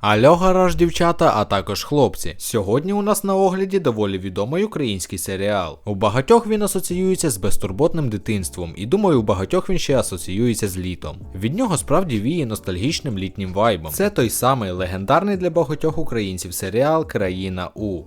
Альо, гараж, дівчата, а також хлопці. Сьогодні у нас на огляді доволі відомий український серіал. У багатьох він асоціюється з безтурботним дитинством, і думаю, у багатьох він ще асоціюється з літом. Від нього справді віє ностальгічним літнім вайбом. Це той самий легендарний для багатьох українців серіал Країна У.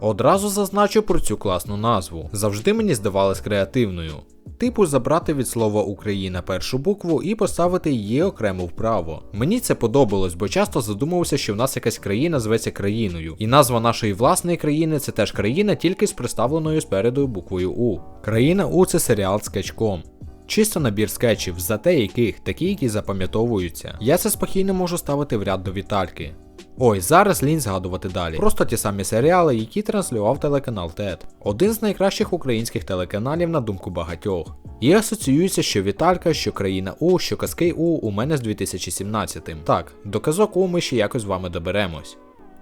Одразу зазначу про цю класну назву. Завжди мені здавалась креативною. Типу забрати від слова Україна першу букву і поставити її окремо вправо. Мені це подобалось, бо часто задумувався, що в нас якась країна зветься країною, і назва нашої власної країни це теж країна, тільки з представленою спереду буквою У. Країна У це серіал скетчком. Чисто набір скетчів, зате яких, такі, які запам'ятовуються. Я це спокійно можу ставити в ряд до Вітальки. Ой, зараз лінь згадувати далі. Просто ті самі серіали, які транслював телеканал ТЕТ. Один з найкращих українських телеканалів на думку багатьох. І асоціюється, що Віталька, що країна У, що казки У у мене з 2017. Так, до казок У ми ще якось з вами доберемось.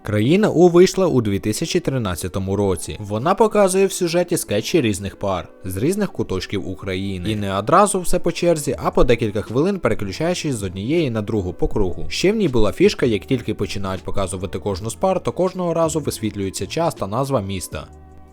Країна У вийшла у 2013 році. Вона показує в сюжеті скетчі різних пар з різних куточків України. І не одразу все по черзі, а по декілька хвилин переключаючись з однієї на другу по кругу. Ще в ній була фішка, як тільки починають показувати кожну з пар, то кожного разу висвітлюється час та назва міста.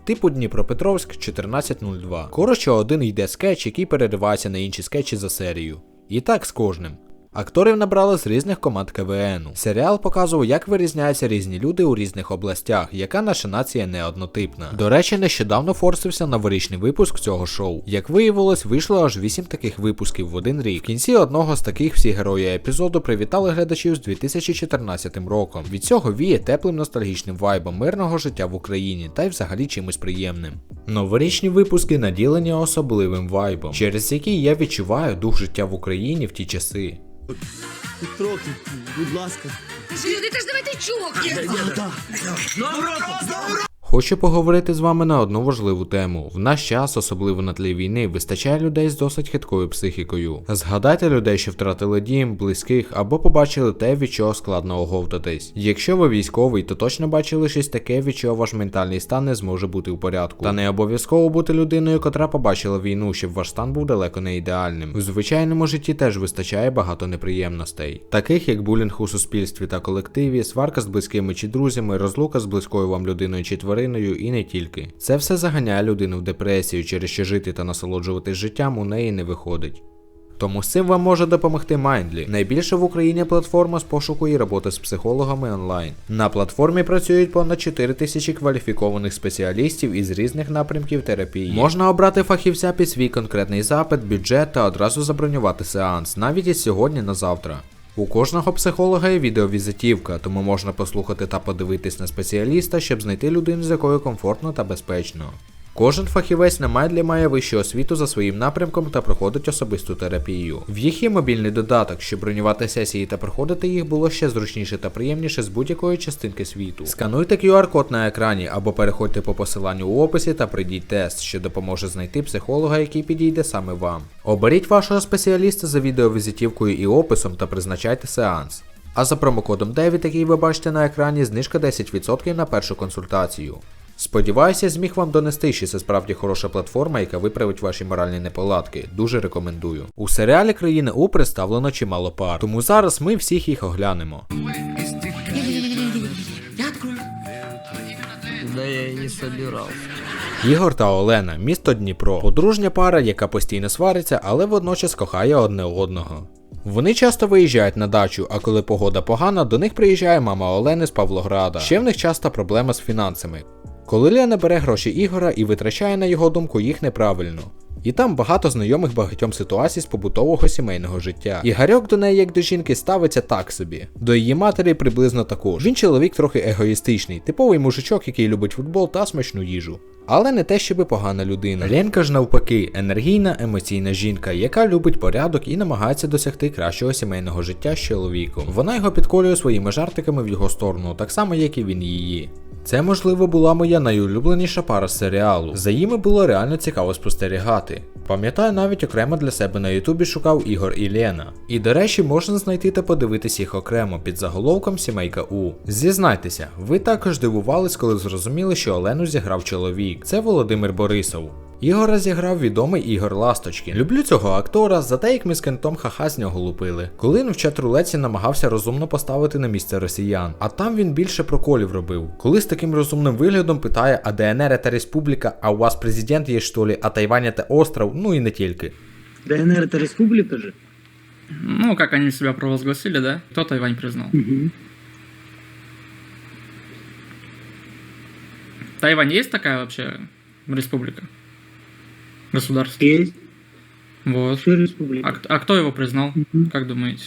Типу Дніпропетровськ 1402. Коротше, один йде скетч, який переривається на інші скетчі за серію. І так з кожним. Акторів набрали з різних команд КВН. Серіал показував, як вирізняються різні люди у різних областях, яка наша нація не однотипна. До речі, нещодавно форсився новорічний випуск цього шоу. Як виявилось, вийшло аж 8 таких випусків в один рік. В кінці одного з таких всі герої епізоду привітали глядачів з 2014 роком. Від цього віє теплим ностальгічним вайбом мирного життя в Україні та й взагалі чимось приємним. Новорічні випуски наділені особливим вайбом, через який я відчуваю дух життя в Україні в ті часи. Трохи, будь ласка. Ти ж люди, ти ж давайте чоки. Хочу поговорити з вами на одну важливу тему. В наш час, особливо на тлі війни, вистачає людей з досить хиткою психікою. Згадайте людей, що втратили дім, близьких або побачили те, від чого складно оговтатись. Якщо ви військовий, то точно бачили щось таке, від чого ваш ментальний стан не зможе бути у порядку. Та не обов'язково бути людиною, котра побачила війну, щоб ваш стан був далеко не ідеальним. У звичайному житті теж вистачає багато неприємностей, таких як булінг у суспільстві та колективі, сварка з близькими чи друзями, розлука з близькою вам людиною чи твариною і не тільки. Це все заганяє людину в депресію, через що жити та насолоджуватись життям у неї не виходить. Тому з цим вам може допомогти Mindly, найбільша в Україні платформа з пошуку і роботи з психологами онлайн. На платформі працюють понад 4 тисячі кваліфікованих спеціалістів із різних напрямків терапії. Можна обрати фахівця під свій конкретний запит, бюджет та одразу забронювати сеанс, навіть із сьогодні на завтра. У кожного психолога є відеовізитівка, тому можна послухати та подивитись на спеціаліста, щоб знайти людину, з якою комфортно та безпечно. Кожен фахівець на Майдлі має вищу освіту за своїм напрямком та проходить особисту терапію. В їх є мобільний додаток, щоб бронювати сесії та проходити їх було ще зручніше та приємніше з будь-якої частинки світу. Скануйте QR-код на екрані або переходьте по посиланню у описі та прийдіть тест, що допоможе знайти психолога, який підійде саме вам. Оберіть вашого спеціаліста за відеовізитівкою і описом та призначайте сеанс. А за промокодом 9, який ви бачите на екрані, знижка 10% на першу консультацію. Сподіваюся, зміг вам донести, що це справді хороша платформа, яка виправить ваші моральні неполадки. Дуже рекомендую. У серіалі Країни У представлено чимало пар, тому зараз ми всіх їх оглянемо. Да я и не собирался. Ігор та Олена, місто Дніпро, подружня пара, яка постійно свариться, але водночас кохає одне одного. Вони часто виїжджають на дачу, а коли погода погана, до них приїжджає мама Олени з Павлограда. Ще в них часто проблема з фінансами. Коли Лена бере гроші Ігора і витрачає на його думку їх неправильно. І там багато знайомих багатьом ситуацій з побутового сімейного життя. Ігорьок до неї, як до жінки, ставиться так собі. До її матері приблизно також. Він чоловік трохи егоїстичний, типовий мужичок, який любить футбол та смачну їжу. Але не те, щоби погана людина. Ленка ж навпаки, енергійна, емоційна жінка, яка любить порядок і намагається досягти кращого сімейного життя з чоловіком. Вона його підколює своїми жартиками в його сторону, так само як і він її. Це, можливо, була моя найулюбленіша пара серіалу. За їми було реально цікаво спостерігати. Пам'ятаю, навіть окремо для себе на Ютубі шукав Ігор і Лена. І до речі, можна знайти та подивитись їх окремо під заголовком Сімейка У. Зізнайтеся, ви також дивувались, коли зрозуміли, що Олену зіграв чоловік. Це Володимир Борисов. Ігора зіграв відомий Ігор Ласточкін. Люблю цього актора за те, як ми з кентом ха-ха з нього лупили. Коли він в чат-рулеці намагався розумно поставити на місце росіян, а там він більше проколів робив. Коли з таким розумним виглядом питає, а ДНР це республіка, а у вас президент є що ли, а Тайвань це остров, ну і не тільки. ДНР это республика же? Ну, как они себя провозгласили, да? Кто Тайвань признал? Угу. Тайвань есть такая вообще республика? Государство? Есть. Вот. Все республика. А, к- а кто его признал? Мгм. Как думаете?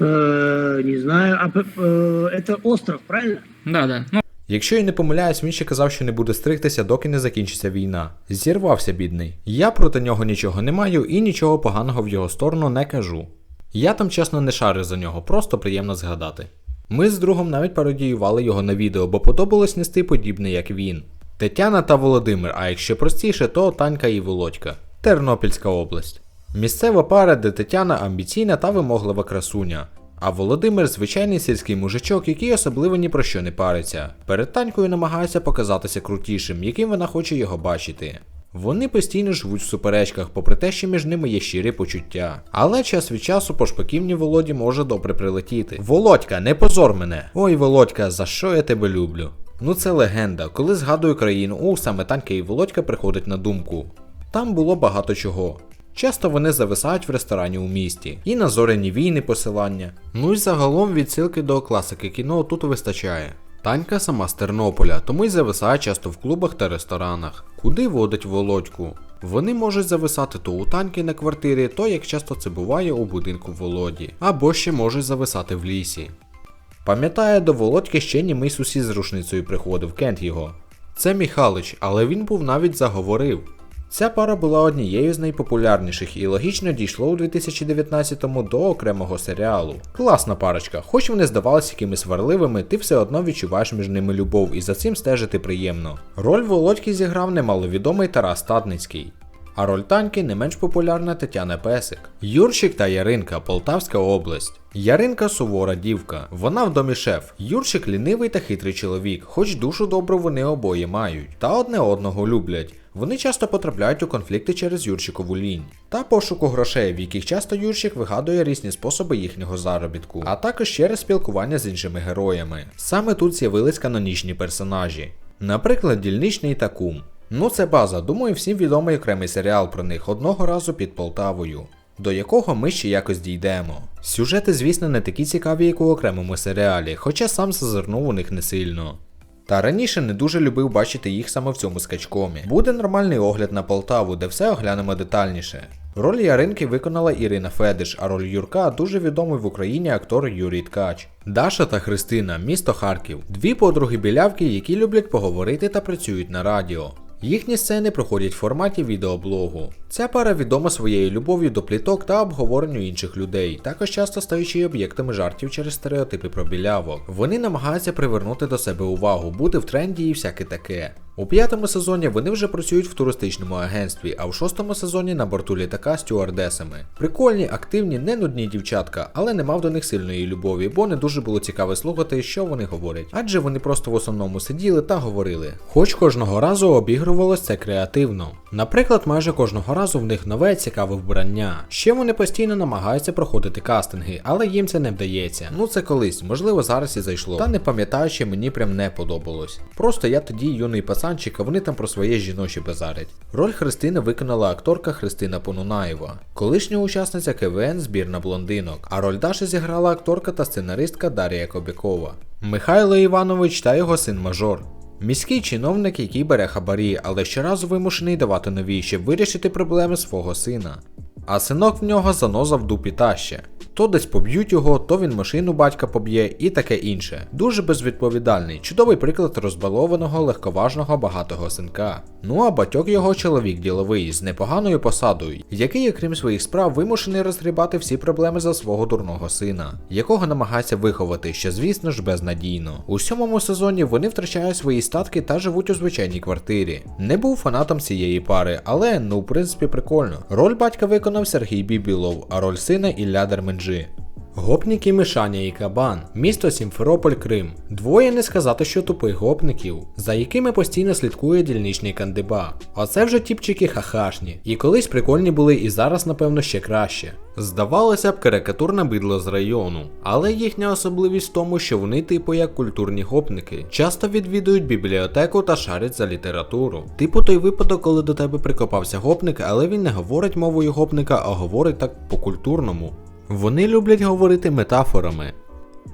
Э, не знаю. А п- э, это остров, правильно? Да, да. Ну, Якщо я не помиляюсь, він ще казав, що не буде стригтися, доки не закінчиться війна. Зірвався бідний. Я проти нього нічого не маю і нічого поганого в його сторону не кажу. Я там чесно не шарю за нього, просто приємно згадати. Ми з другом навіть пародіювали його на відео, бо подобалось нести подібне, як він. Тетяна та Володимир, а якщо простіше, то Танька і Володька. Тернопільська область. Місцева пара, де Тетяна амбіційна та вимоглива красуня. А Володимир звичайний сільський мужичок, який особливо ні про що не париться. Перед танькою намагається показатися крутішим, яким вона хоче його бачити. Вони постійно живуть в суперечках, попри те, що між ними є щирі почуття. Але час від часу по шпаківні Володі може добре прилетіти. Володька, не позор мене! Ой, Володька, за що я тебе люблю? Ну це легенда. Коли згадую країну, у саме Танька і Володька приходить на думку. Там було багато чого. Часто вони зависають в ресторані у місті, і на зоряні війни посилання. Ну і загалом відсилки до класики кіно тут вистачає. Танька сама з Тернополя, тому й зависає часто в клубах та ресторанах. Куди водить Володьку? Вони можуть зависати то у танки на квартирі, то як часто це буває у будинку Володі, або ще можуть зависати в лісі. Пам'ятає, до Володьки ще німий сусід з рушницею приходив, кент його. Це Міхалич, але він був навіть заговорив. Ця пара була однією з найпопулярніших і логічно дійшло у 2019-му до окремого серіалу. Класна парочка, хоч вони здавалися якимись сварливими, ти все одно відчуваєш між ними любов і за цим стежити приємно. Роль Володьки зіграв немаловідомий Тарас Тадницький. А роль танки не менш популярна Тетяна Песик. Юрчик та Яринка, Полтавська область. Яринка сувора дівка. Вона в домі шеф. Юрчик лінивий та хитрий чоловік, хоч душу добру вони обоє мають, та одне одного люблять. Вони часто потрапляють у конфлікти через Юрчикову лінь та пошуку грошей, в яких часто Юрчик вигадує різні способи їхнього заробітку, а також через спілкування з іншими героями. Саме тут з'явились канонічні персонажі. Наприклад, дільничний та кум. Ну це база, думаю, всім відомий окремий серіал про них одного разу під Полтавою, до якого ми ще якось дійдемо. Сюжети, звісно, не такі цікаві, як у окремому серіалі, хоча сам зазирнув у них не сильно. Та раніше не дуже любив бачити їх саме в цьому скачкомі. Буде нормальний огляд на Полтаву, де все оглянемо детальніше. Роль Яринки виконала Ірина Федиш, а роль Юрка дуже відомий в Україні актор Юрій Ткач. Даша та Христина, місто Харків. Дві подруги білявки, які люблять поговорити та працюють на радіо. Їхні сцени проходять в форматі відеоблогу. Ця пара відома своєю любов'ю до пліток та обговоренню інших людей, також часто стаючи об'єктами жартів через стереотипи про білявок. Вони намагаються привернути до себе увагу, бути в тренді і всяке таке. У п'ятому сезоні вони вже працюють в туристичному агентстві, а в шостому сезоні на борту літака стюардесами. Прикольні, активні, не нудні дівчатка, але не мав до них сильної любові, бо не дуже було цікаво слухати, що вони говорять. Адже вони просто в основному сиділи та говорили. Хоч кожного разу обігрувалось це креативно. Наприклад, майже кожного разу в них нове цікаве вбрання. Ще вони постійно намагаються проходити кастинги, але їм це не вдається. Ну це колись, можливо, зараз і зайшло. Та не пам'ятаю, що мені прям не подобалось. Просто я тоді юний пацанчик, а вони там про своє жіночі базарять. Роль Христини виконала акторка Христина Понунаєва, колишня учасниця КВН збірна блондинок, а роль Даші зіграла акторка та сценаристка Дар'я Кобякова. Михайло Іванович та його син Мажор. Міський чиновник, який бере хабарі, але щоразу вимушений давати нові, щоб вирішити проблеми свого сина. А синок в нього заноза в дупі таще. То десь поб'ють його, то він машину батька поб'є і таке інше. Дуже безвідповідальний, чудовий приклад розбалованого, легковажного, багатого синка. Ну а батьок його чоловік діловий з непоганою посадою, який, окрім своїх справ, вимушений розгрібати всі проблеми за свого дурного сина, якого намагається виховати, що звісно ж безнадійно. У сьомому сезоні вони втрачають свої статки та живуть у звичайній квартирі. Не був фанатом цієї пари, але ну в принципі прикольно. Роль батька виконав Сергій Бібілов, а роль сина Ілля Дерменджи. Гопніки Мишаня і Кабан, місто Сімферополь, Крим. Двоє не сказати, що тупих гопників, за якими постійно слідкує дільничний кандиба. Оце вже тіпчики хахашні. І колись прикольні були, і зараз, напевно, ще краще. Здавалося б, карикатурне бидло з району, але їхня особливість в тому, що вони, типу, як культурні гопники, часто відвідують бібліотеку та шарять за літературу. Типу той випадок, коли до тебе прикопався гопник, але він не говорить мовою гопника, а говорить так по-культурному. Вони люблять говорити метафорами.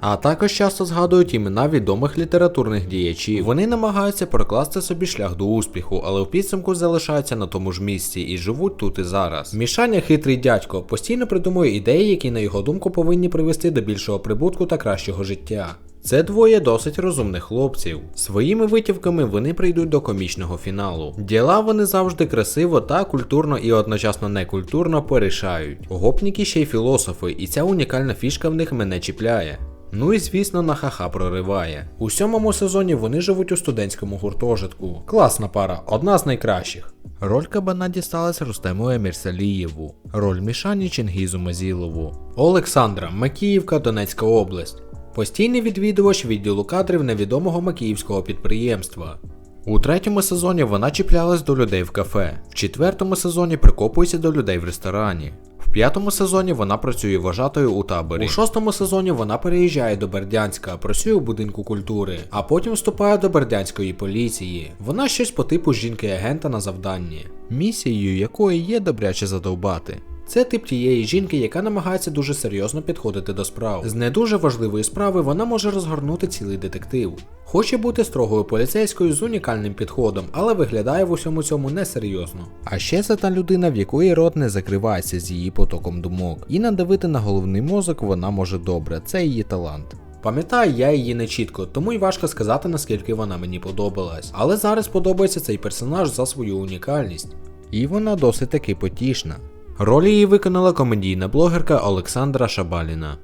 А також часто згадують імена відомих літературних діячів. Вони намагаються прокласти собі шлях до успіху, але в підсумку залишаються на тому ж місці і живуть тут і зараз. Мішаня хитрий дядько постійно придумує ідеї, які на його думку повинні привести до більшого прибутку та кращого життя. Це двоє досить розумних хлопців. Своїми витівками вони прийдуть до комічного фіналу. Діла вони завжди красиво та культурно і одночасно некультурно порішають. Гопніки ще й філософи, і ця унікальна фішка в них мене чіпляє. Ну і звісно, на хаха прориває. У сьомому сезоні вони живуть у студентському гуртожитку. Класна пара, одна з найкращих. Роль кабана дісталась Рустему Емірсалієву, роль Мішані Чингізу Мазілову, Олександра, Макіївка, Донецька область. Постійний відвідувач відділу кадрів невідомого макіївського підприємства. У третьому сезоні вона чіплялась до людей в кафе, в четвертому сезоні прикопується до людей в ресторані. В п'ятому сезоні вона працює вважатою у таборі. У шостому сезоні вона переїжджає до Бердянська, працює у будинку культури, а потім вступає до бердянської поліції. Вона щось по типу жінки-агента на завданні, місією якої є добряче задовбати. Це тип тієї жінки, яка намагається дуже серйозно підходити до справ. З не дуже важливої справи вона може розгорнути цілий детектив. Хоче бути строгою поліцейською з унікальним підходом, але виглядає в усьому цьому несерйозно. А ще це та людина, в якої рот не закривається з її потоком думок, і надавити на головний мозок вона може добре, це її талант. Пам'ятаю, я її не чітко, тому й важко сказати, наскільки вона мені подобалась. Але зараз подобається цей персонаж за свою унікальність. І вона досить таки потішна. Роль її виконала комедійна блогерка Олександра Шабаліна.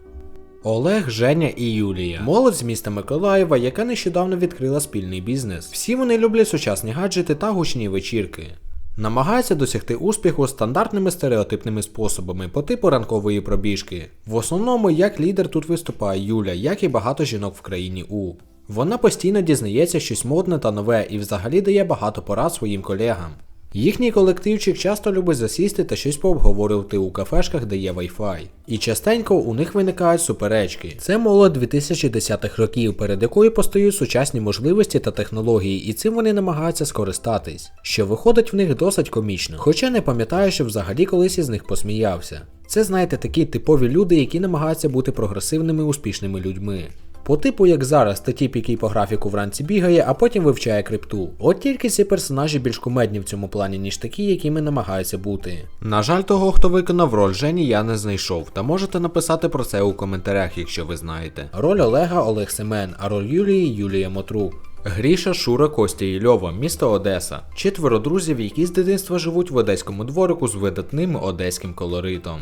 Олег, Женя і Юлія. Молодь з міста Миколаєва, яка нещодавно відкрила спільний бізнес. Всі вони люблять сучасні гаджети та гучні вечірки. Намагаються досягти успіху стандартними стереотипними способами по типу ранкової пробіжки. В основному, як лідер тут виступає Юля, як і багато жінок в країні У. Вона постійно дізнається щось модне та нове і взагалі дає багато порад своїм колегам. Їхній колективчик часто любить засісти та щось пообговорювати у кафешках, де є Wi-Fi. І частенько у них виникають суперечки. Це молодь 2010-х років, перед якою постають сучасні можливості та технології, і цим вони намагаються скористатись, що виходить в них досить комічно. Хоча не пам'ятаю, що взагалі колись із них посміявся. Це, знаєте, такі типові люди, які намагаються бути прогресивними успішними людьми. По типу, як зараз, та тип, який по графіку вранці бігає, а потім вивчає крипту. От тільки ці персонажі більш кумедні в цьому плані, ніж такі, якими намагаються бути. На жаль, того, хто виконав роль Жені, я не знайшов, та можете написати про це у коментарях, якщо ви знаєте. Роль Олега Олег Семен, а роль Юлії Юлія Мотрук. Гріша, Шура, Костя і Льова, місто Одеса. Четверо друзів, які з дитинства живуть в одеському дворику з видатним одеським колоритом.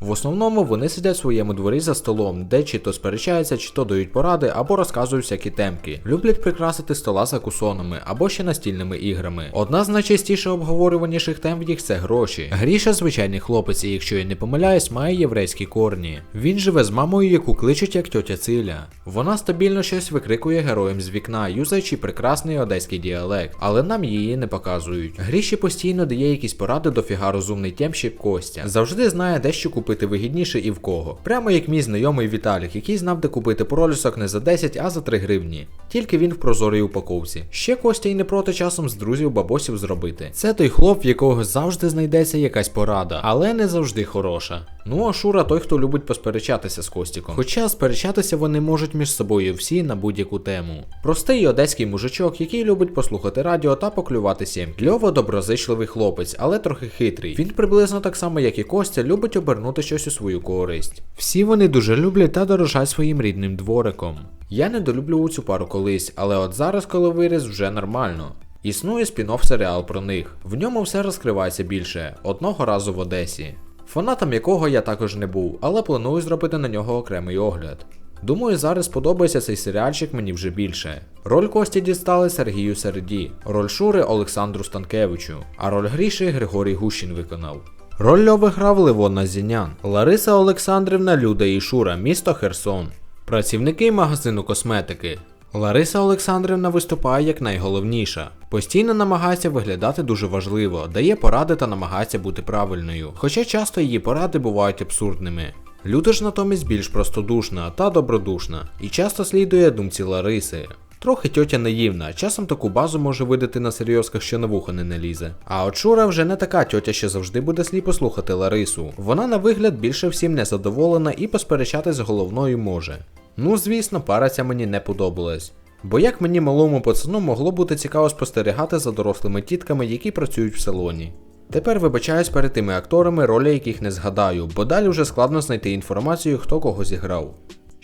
В основному вони сидять в своєму дворі за столом, де чи то сперечаються, чи то дають поради, або розказують всякі темки. Люблять прикрасити стола за кусонами або ще настільними іграми. Одна з найчастіше обговорюваніших тем в їх це гроші. Гріша звичайний хлопець, і якщо я не помиляюсь, має єврейські корні. Він живе з мамою, яку кличуть як тьотя Циля. Вона стабільно щось викрикує героям з вікна, юзаючи прекрасний одеський діалект, але нам її не показують. Гріші постійно дає якісь поради дофіга розумний тємщик Костя. Завжди знає, де що купити вигідніше і в кого. Прямо як мій знайомий Віталік, який знав, де купити пролісок не за 10, а за 3 гривні. Тільки він в прозорій упаковці. Ще Костя й не проти часом з друзів бабосів зробити. Це той хлоп, в якого завжди знайдеться якась порада, але не завжди хороша. Ну а Шура той, хто любить посперечатися з Костіком. Хоча сперечатися вони можуть між собою всі на будь-яку тему. Простий одеський мужичок, який любить послухати радіо та поклювати сім. Льова доброзичливий хлопець, але трохи хитрий. Він приблизно так само, як і Костя, любить обернути щось у свою користь. Всі вони дуже люблять та дорожать своїм рідним двориком. Я недолюблював цю пару колись, але от зараз, коли виріс, вже нормально. Існує спін-офф серіал про них. В ньому все розкривається більше одного разу в Одесі. Фанатом якого я також не був, але планую зробити на нього окремий огляд. Думаю, зараз подобається цей серіальчик мені вже більше. Роль Кості дістали Сергію Середі, роль Шури Олександру Станкевичу, а роль Гріші Григорій Гущин виконав. Роль Льови грав Левон Назінян, Лариса Олександрівна Люда Ішура, місто Херсон, працівники магазину косметики. Лариса Олександрівна виступає як найголовніша. Постійно намагається виглядати дуже важливо, дає поради та намагається бути правильною. Хоча часто її поради бувають абсурдними. Люда ж натомість більш простодушна та добродушна і часто слідує думці Лариси. Трохи тьотя наївна, часом таку базу може видати на серйозках, що на вухо не налізе. А от Шура вже не така тьотя, що завжди буде сліпо слухати Ларису. Вона на вигляд більше всім незадоволена і посперечатись з головною може. Ну, звісно, пара ця мені не подобалась. Бо як мені малому пацану могло бути цікаво спостерігати за дорослими тітками, які працюють в салоні. Тепер вибачаюсь перед тими акторами, ролі яких не згадаю, бо далі вже складно знайти інформацію, хто кого зіграв.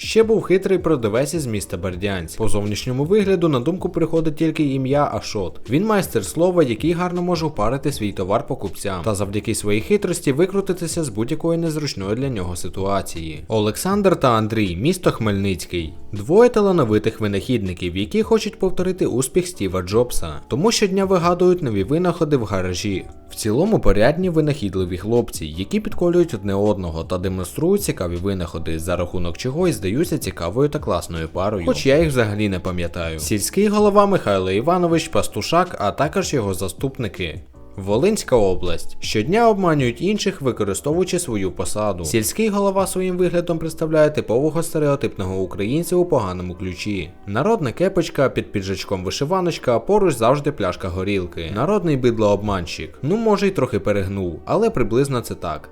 Ще був хитрий продавець із міста Бердянськ. По зовнішньому вигляду на думку приходить тільки ім'я Ашот. Він майстер слова, який гарно може впарити свій товар покупцям, та завдяки своїй хитрості викрутитися з будь-якої незручної для нього ситуації. Олександр та Андрій, місто Хмельницький. Двоє талановитих винахідників, які хочуть повторити успіх Стіва Джобса, тому щодня вигадують нові винаходи в гаражі. В цілому порядні винахідливі хлопці, які підколюють одне одного та демонструють цікаві винаходи, за рахунок чого й здаються цікавою та класною парою. Хоч я їх взагалі не пам'ятаю. Сільський голова Михайло Іванович Пастушак, а також його заступники. Волинська область щодня обманюють інших, використовуючи свою посаду. Сільський голова своїм виглядом представляє типового стереотипного українця у поганому ключі. Народна кепочка під піджачком вишиваночка, а поруч завжди пляшка горілки. Народний бидлообманщик. Ну може й трохи перегнув, але приблизно це так.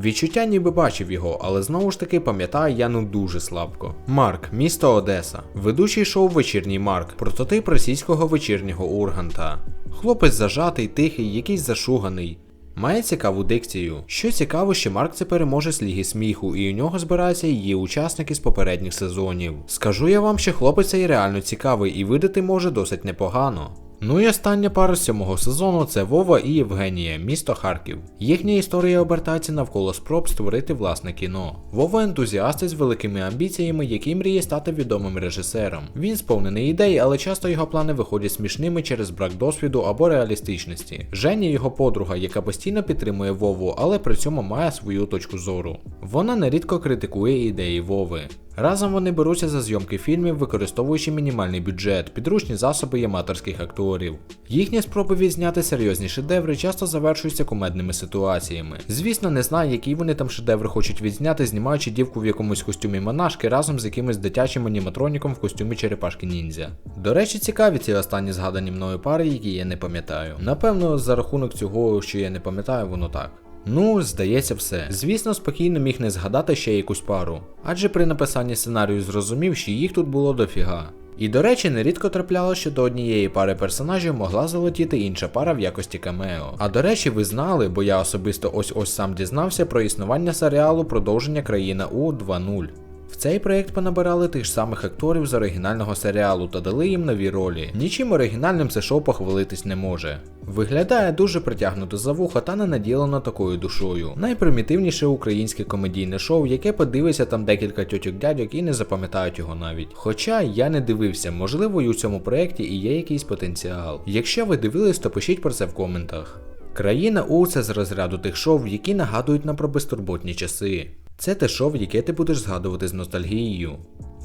Відчуття ніби бачив його, але знову ж таки пам'ятаю я ну дуже слабко. Марк, місто Одеса. Ведучий шоу Вечірній Марк, прототип російського вечірнього Урганта. Хлопець зажатий, тихий, якийсь зашуганий. Має цікаву дикцію. Що цікаво, що Марк це переможець Ліги сміху, і у нього збираються її учасники з попередніх сезонів. Скажу я вам, що хлопець цей реально цікавий і видати може досить непогано. Ну і остання пара з сьомого сезону це Вова і Євгенія, місто Харків. Їхня історія обертається навколо спроб створити власне кіно. Вова ентузіаст з великими амбіціями, який мріє стати відомим режисером. Він сповнений ідей, але часто його плани виходять смішними через брак досвіду або реалістичності. Женя його подруга, яка постійно підтримує Вову, але при цьому має свою точку зору. Вона нерідко критикує ідеї Вови. Разом вони беруться за зйомки фільмів, використовуючи мінімальний бюджет, підручні засоби і аматорських акторів. Їхні спроби відзняти серйозні шедеври часто завершуються кумедними ситуаціями. Звісно, не знаю, які вони там шедеври хочуть відзняти, знімаючи дівку в якомусь костюмі монашки разом з якимось дитячим аніматроніком в костюмі черепашки ніндзя. До речі, цікаві ці останні згадані мною пари, які я не пам'ятаю. Напевно, за рахунок цього, що я не пам'ятаю, воно так. Ну, здається, все. Звісно, спокійно міг не згадати ще якусь пару. Адже при написанні сценарію зрозумів, що їх тут було дофіга. І до речі, нерідко трапляло, що до однієї пари персонажів могла залетіти інша пара в якості камео. А до речі, ви знали, бо я особисто ось ось сам дізнався про існування серіалу Продовження країна У 2.0. Цей проект понабирали тих самих акторів з оригінального серіалу та дали їм нові ролі. Нічим оригінальним це шоу похвалитись не може. Виглядає дуже притягнуто за вуха та не наділено такою душою. Найпримітивніше українське комедійне шоу, яке подивиться там декілька тьотьок дядьок і не запам'ятають його навіть. Хоча я не дивився, можливо, і у цьому проєкті і є якийсь потенціал. Якщо ви дивились, то пишіть про це в коментах. Країна У це з розряду тих шоу, які нагадують нам про безтурботні часи. Це те шоу, яке ти будеш згадувати з ностальгією.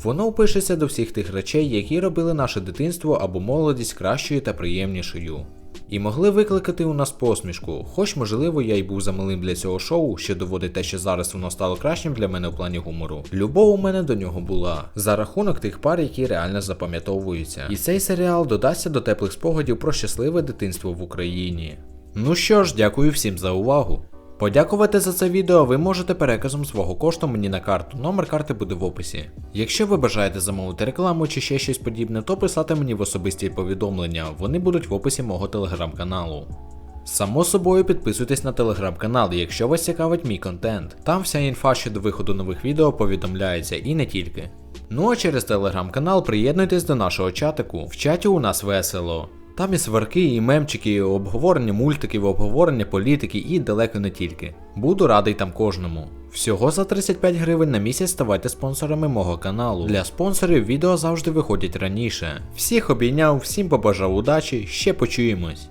Воно впишеться до всіх тих речей, які робили наше дитинство або молодість кращою та приємнішою. І могли викликати у нас посмішку, хоч можливо я й був замалим для цього шоу, що доводить те, що зараз воно стало кращим для мене в плані гумору. Любов у мене до нього була за рахунок тих пар, які реально запам'ятовуються. І цей серіал додасться до теплих спогадів про щасливе дитинство в Україні. Ну що ж, дякую всім за увагу. Подякувати за це відео ви можете переказом свого кошту мені на карту. Номер карти буде в описі. Якщо ви бажаєте замовити рекламу чи ще щось подібне, то писати мені в особисті повідомлення. Вони будуть в описі мого телеграм-каналу. Само собою підписуйтесь на телеграм-канал, якщо вас цікавить мій контент. Там вся інфа щодо виходу нових відео повідомляється і не тільки. Ну а через телеграм-канал приєднуйтесь до нашого чатику. В чаті у нас весело. Там і сварки, і мемчики, і обговорення мультиків, обговорення політики і далеко не тільки. Буду радий там кожному. Всього за 35 гривень на місяць ставайте спонсорами мого каналу. Для спонсорів відео завжди виходять раніше. Всіх обійняв, всім побажав удачі, ще почуємось.